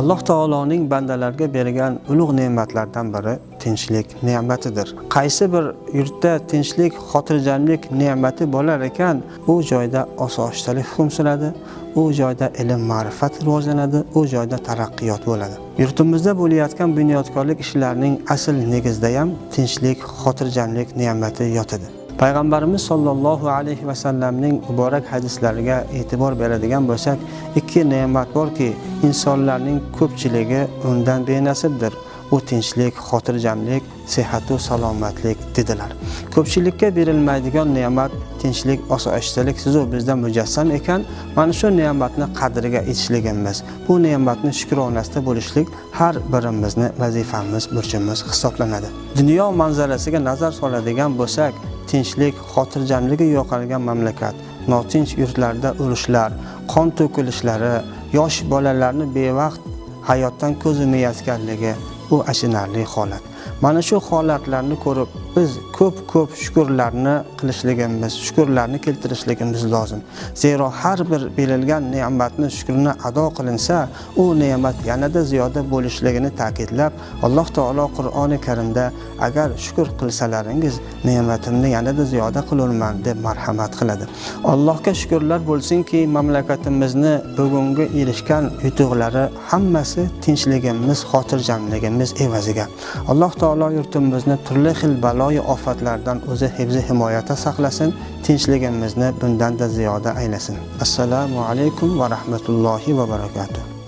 alloh taoloning bandalarga bergan ulug' ne'matlardan biri tinchlik ne'matidir. Qaysi bir yurtda tinchlik xotirjamlik ne'mati bo'lar ekan u joyda osoyishtalik hukm suradi u joyda ilm ma'rifat rivojlanadi u joyda taraqqiyot bo'ladi. Yurtimizda bo'layotgan bunyodkorlik ishlarining asl negizida ham tinchlik xotirjamlik ne'mati yotadi. Payg'ambarimiz sollallohu alayhi vasallamning muborak hadislariga e'tibor beradigan bo'lsak ikki ne'mat borki insonlarning ko'pchiligi undan benasibdir u tinchlik xotirjamlik sehatu salomatlik dedilar ko'pchilikka berilmaydigan ne'mat tinchlik osoyishtalik sizu bizda mujassam ekan mana shu ne'matni qadriga yetishligimiz bu ne'matni shukronasida bo'lishlik har birimizni vazifamiz burchimiz hisoblanadi. Dunyo manzarasiga nazar soladigan bo'lsak tinchlik xotirjamligi yo'qolgan mamlakat. Notinch yurtlarda urushlar qon to'kilishlari yosh bolalarni bevaqt hayotdan ko'z yumayotganligi bu achinarli holat. Mana shu holatlarni ko'rib biz ko'p ko'p shukurlarni qilishligimiz shukurlarni keltirishligimiz lozim. Zero har bir berilgan ne'matni shukrini ado qilinsa u ne'mat yanada ziyoda bo'lishligini ta'kidlab alloh taolo qur'oni karimda agar shukur qilsalaringiz ne'matimni yanada ziyoda qilurman deb marhamat qiladi. Allohga shukurlar bo'lsinki mamlakatimizni bugungi erishgan yutuqlari hammasi tinchligimiz xotirjamligimiz evaziga. Alloh taolo yurtimizni turli xil baloyi ofatlardan o'zi hifzi himoyata saqlasin tinchligimizni bundanda ziyoda aylasin. Assalomu alaykum va rahmatullohi va barakatuh.